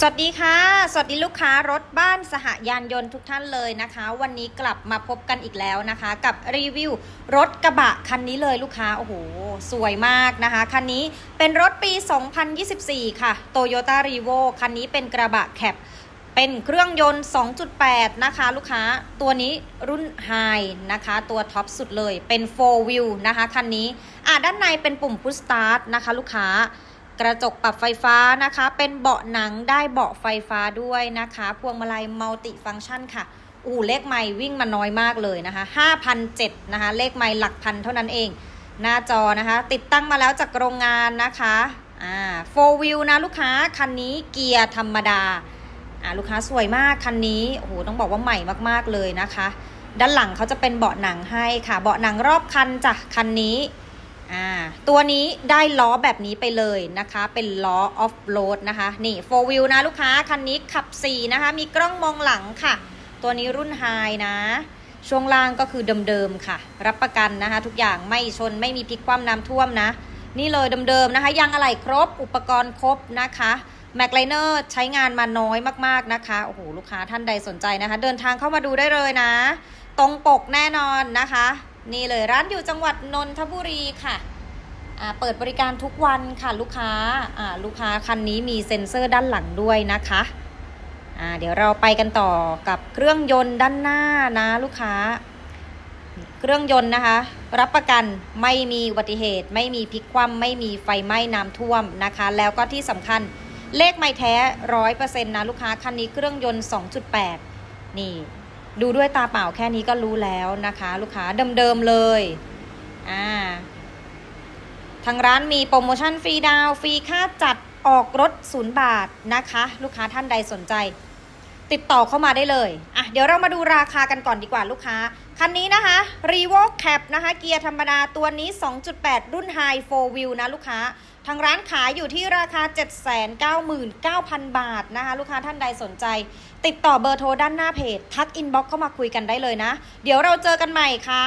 สวัสดีค่ะ สวัสดีลูกค้ารถบ้านสหยานยนต์ทุกท่านเลยนะคะ วันนี้กลับมาพบกันอีกแล้วนะคะ กับรีวิวรถกระบะคันนี้เลยลูกค้า โอ้โห สวยมากนะคะ คันนี้เป็นรถปี 2024 ค่ะ Toyota r e v o คันนี้เป็นกระบะแคปเป็นเครื่องยนต์ 2.8 นะคะ ลูกค้าตัวนี้รุ่น High นะคะ ตัวท็อปสุดเลยเป็น 4 wheel นะคะ คันนี้อะด้านในเป็นปุ่ม push start นะคะ ลูกค้า กระจกปรับไฟฟ้านะคะ เป็นเบาะหนังได้เบาะไฟฟ้าด้วยนะคะ พวงมาลัยมัลติฟังก์ชันค่ะ อู่เลขไม่วิ่งมาน้อยมากเลยนะคะ5,007นะคะ เลขไม่หลักพันเท่านั้นเอง หน้าจอนะคะ ติดตั้งมาแล้วจากโรงงานนะคะอ่าโฟวิวนะลูกค้า คันนี้เกียร์ธรรมดาอ่าลูกค้าสวยมากคันนี้โอ้โหต้องบอกว่าใหม่มากๆเลยนะคะ ด้านหลังเขาจะเป็นเบาะหนังให้ค่ะ เบาะหนังรอบคันจ้ะคันนี้ อ่าตัวนี้ได้ล้อแบบนี้ไปเลยนะคะ เป็นล้อออฟโรดนะคะ นี่โฟวิวนะลูกค้า คันนี้ขับ 4 นะคะ มีกล้องมองหลังค่ะ ตัวนี้รุ่นไฮนะ ช่วงล่างก็คือเดิมๆค่ะ รับประกันนะคะ ทุกอย่างไม่ชนไม่มีพลิกคว่ำน้ำท่วมนะ นี่เลยเดิมๆนะคะ ยางอะไหล่ครบอุปกรณ์ครบนะคะแม็กไลเนอร์ใช้งานมาน้อยมากๆนะคะ โอ้โห ลูกค้าท่านใดสนใจนะคะ เดินทางเข้ามาดูได้เลยนะ ตรงปกแน่นอนนะคะ นี่เลยร้านอยู่จังหวัดนนทบุรีค่ะเปิดบริการทุกวันค่ะลูกค้าาลูกค้าคันนี้มีเซ็นเซอร์ด้านหลังด้วยนะคะเดี๋ยวเราไปกันต่อกับเครื่องยนต์ด้านหน้านะลูกค้า เครื่องยนต์นะคะ รับประกันไม่มีอุบัติเหตุ ไม่มีพลิกคว่ำไม่มีไฟไหม้น้ำท่วมนะคะ แล้วก็ที่สำคัญเลขไม่แท้ร้อยเปอร์เซ็นต์นะลูกค้าคันนี้เครื่องยนต์ 2.8 นี่ ดูด้วยตาเปล่าแค่นี้ก็รู้แล้วนะคะ ลูกค้าเดิมๆเลยอ่าทางร้านมีโปรโมชั่นฟรีดาวฟรีค่าจัดออกรถศูนย์บาทนะคะ ลูกค้าท่านใดสนใจ ติดต่อเข้ามาได้เลยอะเดี๋ยวเรามาดูราคากันก่อนดีกว่าลูกค้า คันนี้นะคะ r e v o Cap นะคะ เกียร์ธรรมดาตัวนี้ 2.8 รุ่น High 4 Wheel นะลูกค้า ทางร้านขายอยู่ที่ราคา 799,000 บาทนะคะ ลูกค้าท่านใดสนใจ ติดต่อเบอร์โทรด้านหน้าเพจ ทักอินบ็อกเข้ามาคุยกันได้เลยนะ เดี๋ยวเราเจอกันใหม่ค่ะ